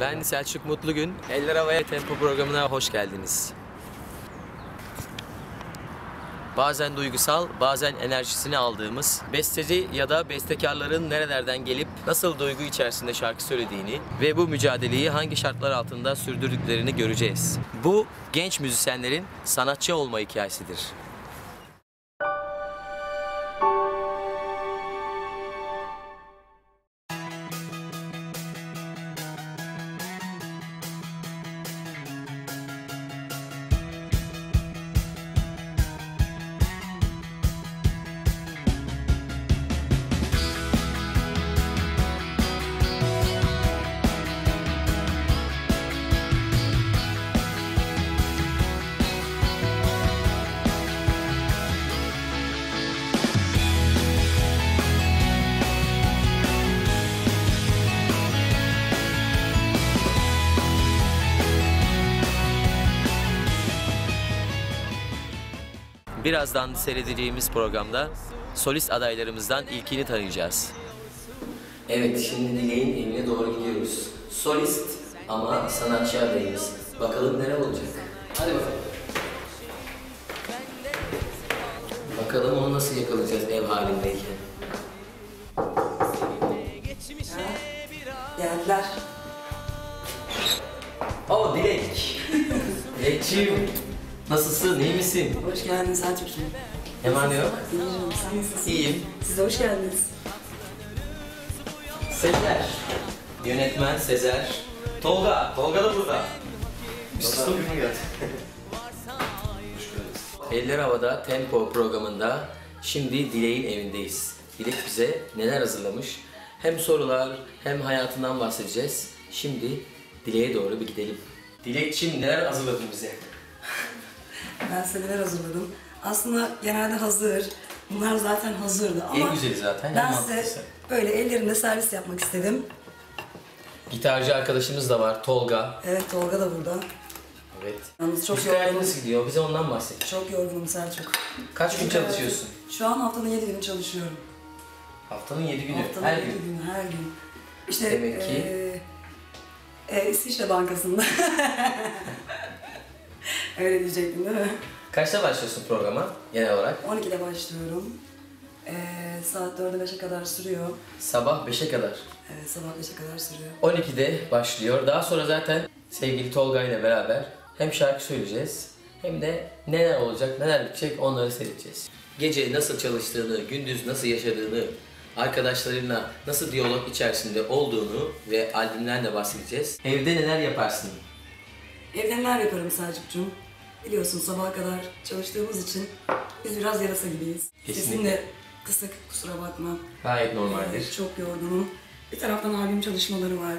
Ben Selçuk Mutlugün. Eller Havaya Tempo programına hoş geldiniz. Bazen duygusal, bazen enerjisini aldığımız, besteci ya da bestekarların nerelerden gelip nasıl duygu içerisinde şarkı söylediğini ve bu mücadeleyi hangi şartlar altında sürdürdüklerini göreceğiz. Bu genç müzisyenlerin sanatçı olma hikayesidir. Birazdan seyredeceğimiz programda solist adaylarımızdan ilkini tanıyacağız. Evet, şimdi Dileğin evine doğru gidiyoruz. Solist ama sanatçı adayımız. Bakalım neler olacak. Hadi bakalım. Bakalım onu nasıl yakalayacağız ev halindeyken. Geldiler. Oo Dilek. Dilekçiğim. Nasılsın, iyi misin? Hoş geldin Selçuk'cum. Ne var ne yok? İyiyim, sen nasılsın? İyiyim. Siz de hoş geldiniz. Sezer. Yönetmen Sezer. Tolga. Tolga da burada. Eller Havada Tempo programında şimdi Dilek'in evindeyiz. Dilek bize neler hazırlamış? Hem sorular hem hayatından bahsedeceğiz. Şimdi Dilek'e doğru bir gidelim. Dilekçim neler hazırladın bize? Neler hazırladım. Aslında genelde hazır. Bunlar zaten hazırdı ama En güzeli zaten. en ben mantıklısı. size böyle ellerimde servis yapmak istedim. Gitarcı arkadaşımız da var Tolga. Evet Tolga da burada. Evet. Yalnız çok Müzik hayatı yorgunum. nasıl gidiyor? Bize ondan bahset. Çok yorgunum Selçuk. Kaç gün çalışıyorsun? Şu an haftanın 7 günü çalışıyorum. Haftanın 7 günü. Haftanın Her 7 gün. günü, her gün. İşte Demek ki- eee, eee, İsviçre Bankası'nda. Öyle diyecektin değil mi? Kaçta başlıyorsun programa genel olarak? 12'de başlıyorum. Ee, saat 4'e 5'e kadar sürüyor. Sabah 5'e kadar. Evet, sabah 5'e kadar sürüyor. 12'de başlıyor. Daha sonra zaten sevgili Tolga ile beraber hem şarkı söyleyeceğiz hem de neler olacak, neler bitecek onları seyredeceğiz. Gece nasıl çalıştığını, gündüz nasıl yaşadığını, arkadaşlarınla nasıl diyalog içerisinde olduğunu ve albümlerle bahsedeceğiz. Evde neler yaparsın? Evde neler yaparım Selçuk'cum? Biliyorsun sabaha kadar çalıştığımız için biz biraz yarasa gibiyiz. Kesinlikle. Sesim de kısık, kusura bakma. Gayet normaldir. Ee, çok yorgunum. Bir taraftan albüm çalışmaları var.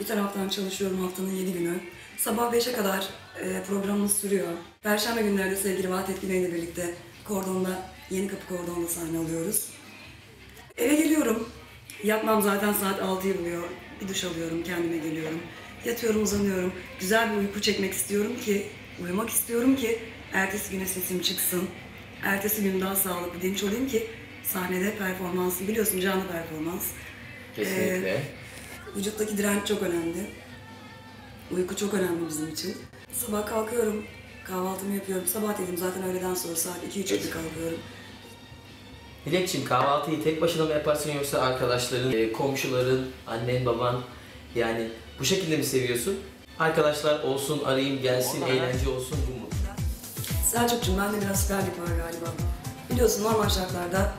Bir taraftan çalışıyorum haftanın 7 günü. Sabah 5'e kadar e, programımız sürüyor. Perşembe günlerde sevgili Vahdettin Bey ile birlikte Kordon'da, Yeni Kapı Kordon'da sahne alıyoruz. Eve geliyorum. Yatmam zaten saat 6'yı buluyor. Bir duş alıyorum, kendime geliyorum. Yatıyorum, uzanıyorum. Güzel bir uyku çekmek istiyorum ki, uyumak istiyorum ki ertesi güne sesim çıksın. Ertesi gün daha sağlıklı, dinç olayım ki sahnede performansı, biliyorsun canlı performans. Kesinlikle. Vücuttaki direnç çok önemli. Uyku çok önemli bizim için. Sabah kalkıyorum, kahvaltımı yapıyorum. Sabah dedim zaten öğleden sonra saat 2-3 gibi kalkıyorum. Dilekçim kahvaltıyı tek başına mı yaparsın yoksa arkadaşların, e, komşuların, annen, baban yani bu şekilde mi seviyorsun? Arkadaşlar olsun, arayayım, gelsin, eğlence olsun bu mu? Selçukcuğum bende biraz süperlik var galiba. Biliyorsun normal şartlarda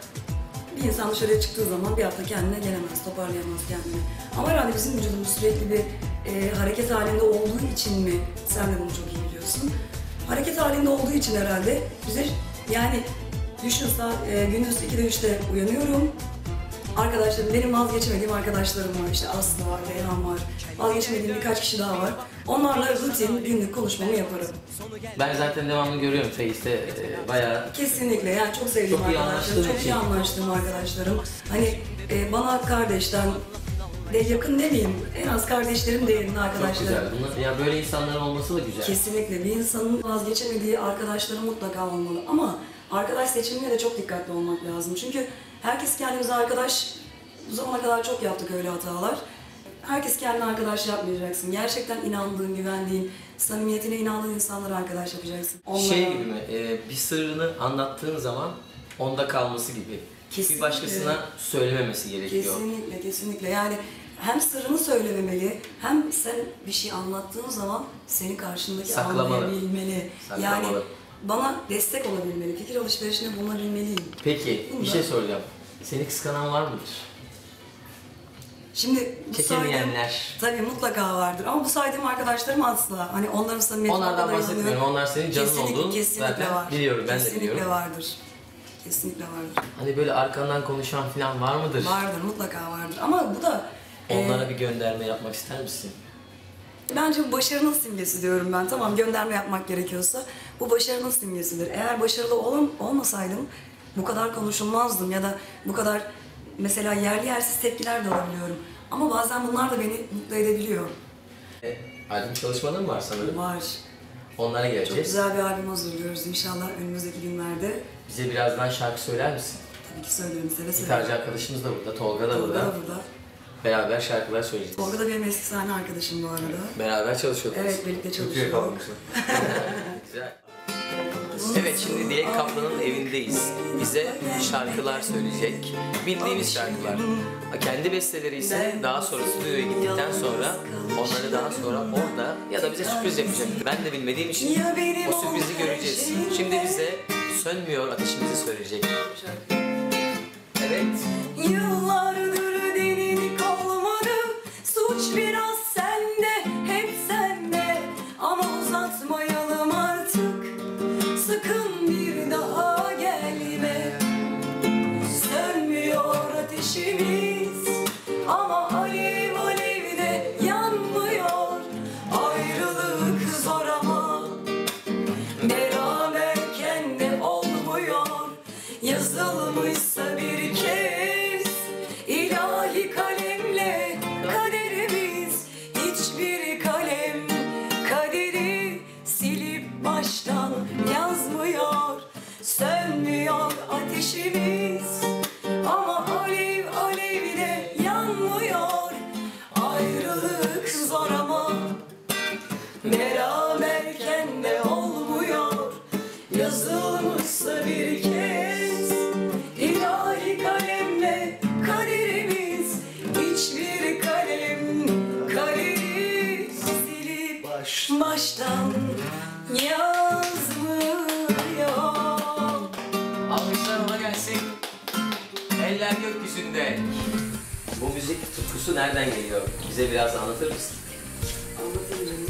bir insan dışarıya çıktığı zaman bir hafta kendine gelemez, toparlayamaz kendini. Ama herhalde bizim vücudumuz sürekli bir e, hareket halinde olduğu için mi? Sen de bunu çok iyi biliyorsun. Hareket halinde olduğu için herhalde bize yani düşün e, gündüz 2'de 3'te uyanıyorum. Arkadaşlarım, benim vazgeçemediğim arkadaşlarım var. İşte Aslı var, Reyhan var. Vazgeçemediğim birkaç kişi daha var. Onlarla rutin günlük konuşmamı yaparım. Ben zaten devamlı görüyorum Face'te e, bayağı Kesinlikle yani çok sevdiğim Çok iyi arkadaşlarım, anlaştığın çok için. iyi anlaştığım arkadaşlarım. Hani e, bana kardeşten de yakın demeyeyim, en az kardeşlerim değerinde çok arkadaşlarım. güzel. Bunlar, ya böyle insanların olması da güzel. Kesinlikle bir insanın vazgeçemediği arkadaşları mutlaka olmalı. Ama arkadaş seçimine de çok dikkatli olmak lazım. Çünkü herkes kendimize arkadaş, bu zamana kadar çok yaptık öyle hatalar. herkes kendine arkadaş yapmayacaksın. Gerçekten inandığın, güvendiğin, samimiyetine inandığın insanlara arkadaş yapacaksın. Onlara- Şey gibi mi? e, bir sırrını anlattığın zaman onda kalması gibi. Kesinlikle. Bir başkasına söylememesi gerekiyor. Kesinlikle, kesinlikle. Yani hem sırrını söylememeli, hem sen bir şey anlattığın zaman seni karşındaki Saklamalı. anlayabilmeli. Saklamalı. Yani bana destek olabilmeli, fikir alışverişinde bulunabilmeliyim. Peki bir Bunda- şey soracağım. Seni kıskanan var mıdır? Şimdi bu Çekemeyenler. saydığım- Tabii mutlaka vardır ama bu saydığım arkadaşlarım asla. Hani onların samimiyetine Onlardan bahsetmiyorum. Onlar senin canın Kesinlikle- olduğunu kesinlikle zaten var. biliyorum, ben de kesinlikle biliyorum. vardır. Kesinlikle vardır. Hani böyle arkandan konuşan falan var mıdır? Vardır, mutlaka vardır. Ama bu da e, Onlara bir gönderme yapmak ister misin? Bence bu başarının simgesi diyorum ben. Tamam gönderme yapmak gerekiyorsa bu başarının simgesidir. Eğer başarılı ol olmasaydım bu kadar konuşulmazdım ya da bu kadar mesela yerli yersiz tepkiler de alabiliyorum. Ama bazen bunlar da beni mutlu edebiliyor. E, albüm çalışmaların var sanırım. Var. Onlara Çok geleceğiz. güzel bir albüm hazırlıyoruz inşallah önümüzdeki günlerde. Bize birazdan şarkı söyler misin? Tabii ki söylerim seve seve. Gitarcı arkadaşımız da burada, Tolga da Tolga burada. da burada. Beraber şarkılar söyleyeceğiz. Tolga da benim eski sahne arkadaşım bu arada. Beraber çalışıyorduk. Evet birlikte Çok iyi çalışıyoruz. yakalamışsın. Güzel. Evet şimdi Dilek Kaplan'ın evindeyiz. Bize şarkılar söyleyecek. Bildiğimiz şarkılar. Kendi besteleri ise daha sonra stüdyoya gittikten sonra onları daha sonra orada ya da bize sürpriz yapacak. Ben de bilmediğim için o sürprizi göreceğiz. Şimdi bize Sönmüyor ateşimizi söyleyecek. Evet. Yıllardır gökyüzünde. Bu müzik tutkusu nereden geliyor? Bize biraz anlatır mısın? Anlatayım.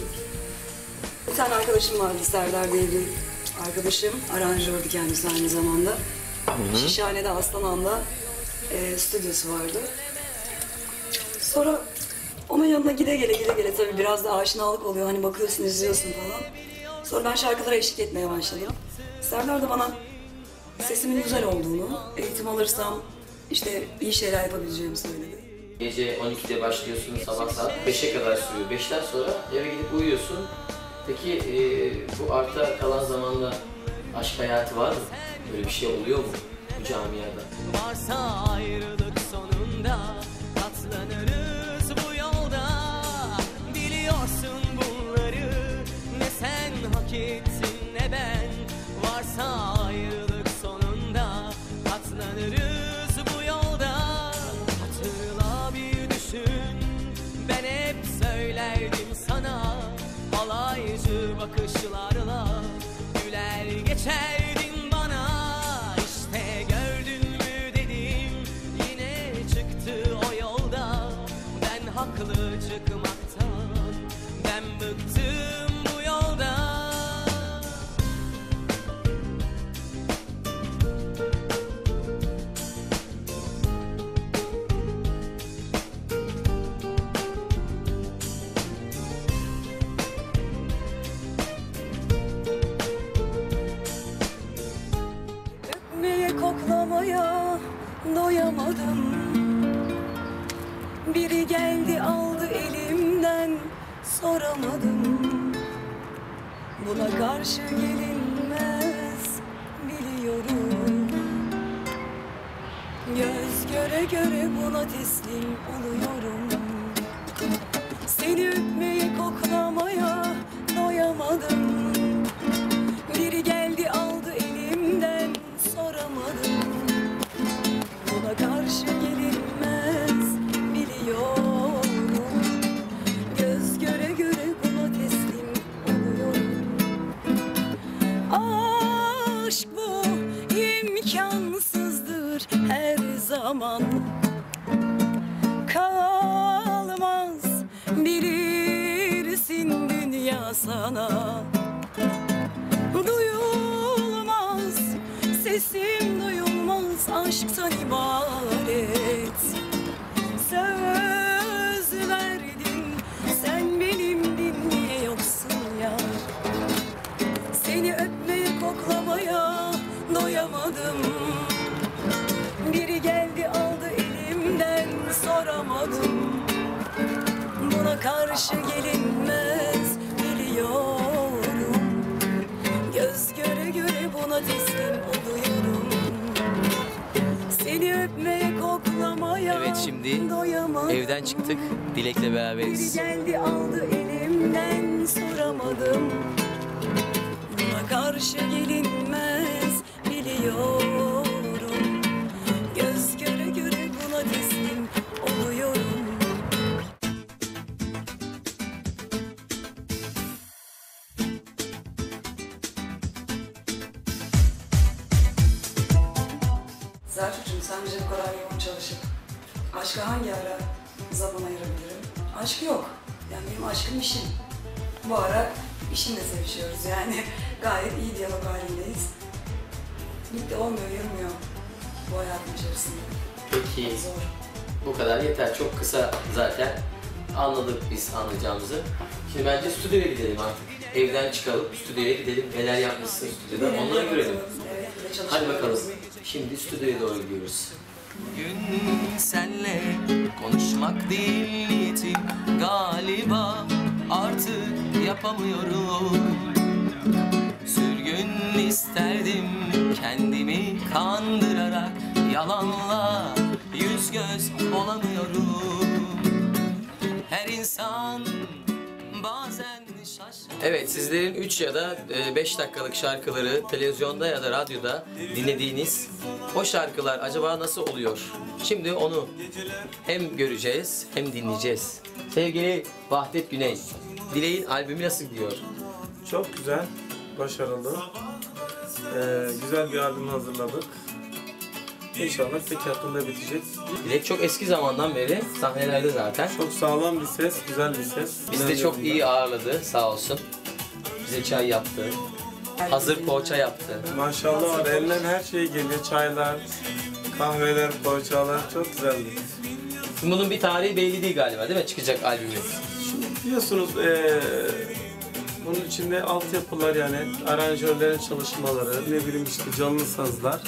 Bir tane arkadaşım vardı Serdar bir arkadaşım. Aranjördü kendisi aynı zamanda. Şişhane'de Aslanan'da e, stüdyosu vardı. Sonra onun yanına gide gele gide gele tabii biraz da aşinalık oluyor. Hani bakıyorsun izliyorsun falan. Sonra ben şarkılara eşlik etmeye başladım. Serdar da bana sesimin güzel olduğunu, eğitim alırsam işte iyi şeyler yapabileceğimi söyledi. Gece 12'de başlıyorsun, sabah saat 5'e kadar sürüyor. 5'ten sonra eve gidip uyuyorsun. Peki e, bu arta kalan zamanda aşk hayatı var mı? Böyle bir şey oluyor mu bu camiada? Varsa ayrılık sonunda bakışlarla Güler geçerdin Göre buna teslim oluyorum. Seni öpmeye koklamaya doyamadım. Biri geldi aldı elimden soramadım. Buna karşı gelinmez biliyorum. Göz göre göre buna teslim oluyorum. Aşk bu imkansızdır her zaman sana. Duyulmaz sesim duyulmaz aşktan ibaret. Söz verdin sen benimdin niye yoksun ya? Seni öpmeye koklamaya doyamadım. Biri geldi aldı elimden soramadım. Buna karşı gelinmez teslim oluyorum Seni öpmeye koklamaya Evet, şimdi doyamadım Evden çıktık. Dilek'le Biri beraberiz. geldi aldı elimden soramadım Buna karşı gelinmez biliyorum zaman ayırabilirim? Aşk yok. Yani benim aşkım işim. Bu ara işimle sevişiyoruz yani. Gayet iyi diyalog halindeyiz. Bitti olmuyor, yürümüyor bu hayatın içerisinde. Peki Zor. bu kadar yeter. Çok kısa zaten anladık biz anlayacağımızı. Şimdi bence stüdyoya gidelim artık. Evden çıkalım, stüdyoya gidelim. Neler yapmışsın stüdyoda onları görelim. Evet, Hadi bakalım. Şimdi stüdyoya doğru gidiyoruz. Bugün senle konuşmak değil niyetim. Galiba artık yapamıyorum. Sürgün isterdim kendimi kandırarak. Yalanla yüz göz olamıyorum. Her insan bazen Evet sizlerin 3 ya da 5 dakikalık şarkıları televizyonda ya da radyoda dinlediğiniz o şarkılar acaba nasıl oluyor? Şimdi onu hem göreceğiz hem dinleyeceğiz. Sevgili Vahdet Güney, Dilek'in albümü nasıl gidiyor? Çok güzel, başarılı. Ee, güzel bir albüm hazırladık. İnşallah tek hakkında bitecek. Dilek çok eski zamandan beri sahnelerde zaten. Çok sağlam bir ses, güzel bir ses. Bizi de çok iyi ağırladı sağ olsun. Bize çay yaptı. Hazır poğaça yaptı. Maşallah var, elinden her şey geliyor. Çaylar, kahveler, poğaçalar çok güzeldi. Bunun bir tarihi belli değil galiba değil mi? Çıkacak albümü. Şimdi biliyorsunuz ee, bunun içinde altyapılar yani aranjörlerin çalışmaları, ne bileyim işte canlı sazlar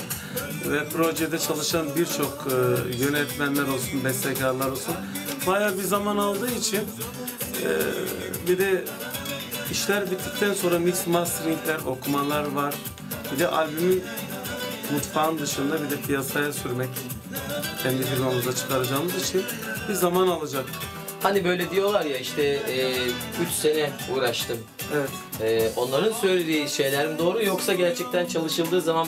ve projede çalışan birçok ee, yönetmenler olsun, bestekarlar olsun bayağı bir zaman aldığı için ee, bir de işler bittikten sonra mix masteringler, okumalar var. Bir de albümün mutfağın dışında bir de piyasaya sürmek kendi firmamıza çıkaracağımız için bir zaman alacak. Hani böyle diyorlar ya işte 3 sene uğraştım. Evet. E, onların söylediği şeyler mi doğru yoksa gerçekten çalışıldığı zaman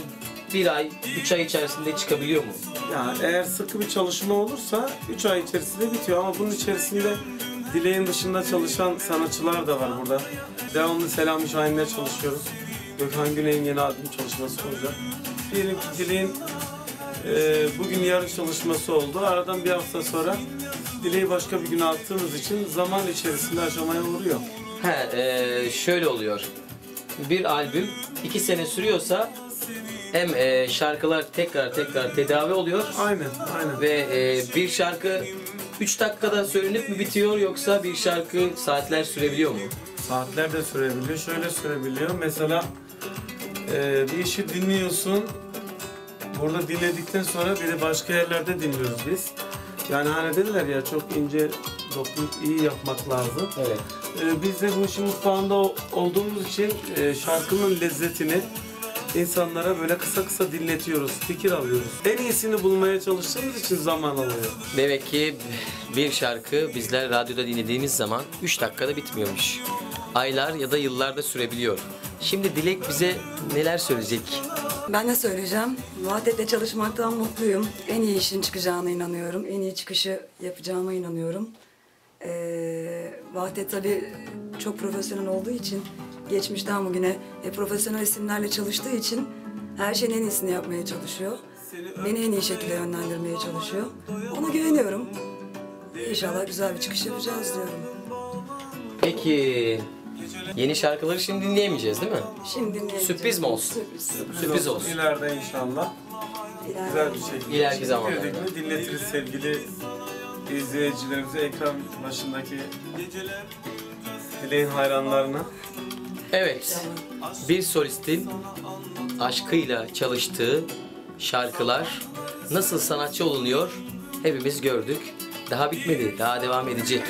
bir ay, üç ay içerisinde çıkabiliyor mu? Yani eğer sıkı bir çalışma olursa 3 ay içerisinde bitiyor ama bunun içerisinde Dileğin dışında çalışan sanatçılar da var burada. Devamlı Selami Şahin'le çalışıyoruz. Gökhan Güney'in yeni albüm çalışması olacak. Diyelim ki Dileğin e, bugün yarın çalışması oldu. Aradan bir hafta sonra Dileği başka bir güne attığımız için zaman içerisinde aşamaya uğruyor. He, e, şöyle oluyor. Bir albüm iki sene sürüyorsa hem e, şarkılar tekrar tekrar tedavi oluyor Aynen, aynen. ve e, bir şarkı 3 dakikada söylenip mi bitiyor yoksa bir şarkı saatler sürebiliyor mu? Saatler de sürebiliyor. Şöyle sürebiliyor. Mesela e, bir işi dinliyorsun. Burada dinledikten sonra bir de başka yerlerde dinliyoruz biz. Yani hani dediler ya çok ince dokunup iyi yapmak lazım. Evet. E, biz de bu işin mutfağında olduğumuz için e, şarkının lezzetini insanlara böyle kısa kısa dinletiyoruz, fikir alıyoruz. En iyisini bulmaya çalıştığımız için zaman alıyor. Demek ki bir şarkı bizler radyoda dinlediğimiz zaman 3 dakikada bitmiyormuş. Aylar ya da yıllarda sürebiliyor. Şimdi Dilek bize neler söyleyecek? Ben ne söyleyeceğim? Vahdet'le çalışmaktan mutluyum. En iyi işin çıkacağına inanıyorum. En iyi çıkışı yapacağıma inanıyorum. Ee, Vahdet tabii çok profesyonel olduğu için, geçmişten bugüne e, profesyonel isimlerle çalıştığı için her şeyin en iyisini yapmaya çalışıyor. Beni en iyi şekilde yönlendirmeye çalışıyor. Ona güveniyorum. İnşallah güzel bir çıkış yapacağız diyorum. Peki yeni şarkıları şimdi dinleyemeyeceğiz değil mi? Şimdi dinleyeceğiz. Sürpriz mi olsun? Sürpriz. Sürpriz olsun. İleride inşallah İleride. güzel bir şekilde İleriki zamanlarda. dinletiriz sevgili izleyicilerimize, ekran başındaki Dileğin hayranlarına. Evet. Bir solistin aşkıyla çalıştığı şarkılar nasıl sanatçı olunuyor hepimiz gördük. Daha bitmedi, daha devam edecek.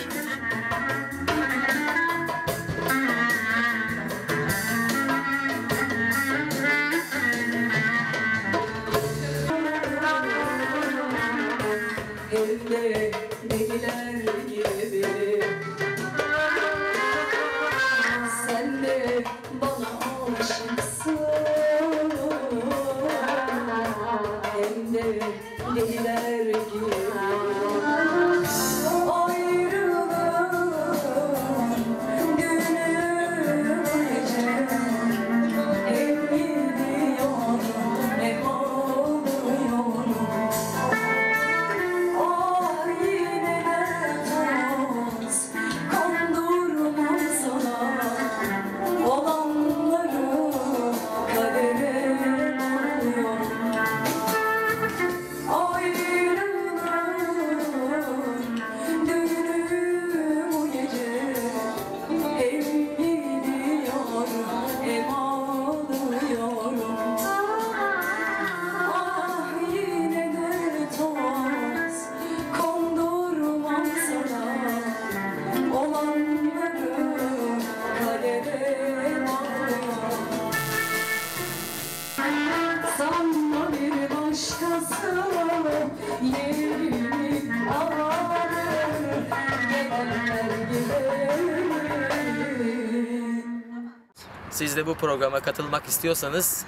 De bu programa katılmak istiyorsanız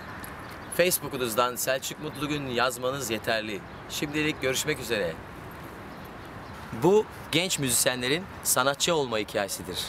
Facebook'unuzdan Selçuk Mutlugün yazmanız yeterli. Şimdilik görüşmek üzere. Bu genç müzisyenlerin sanatçı olma hikayesidir.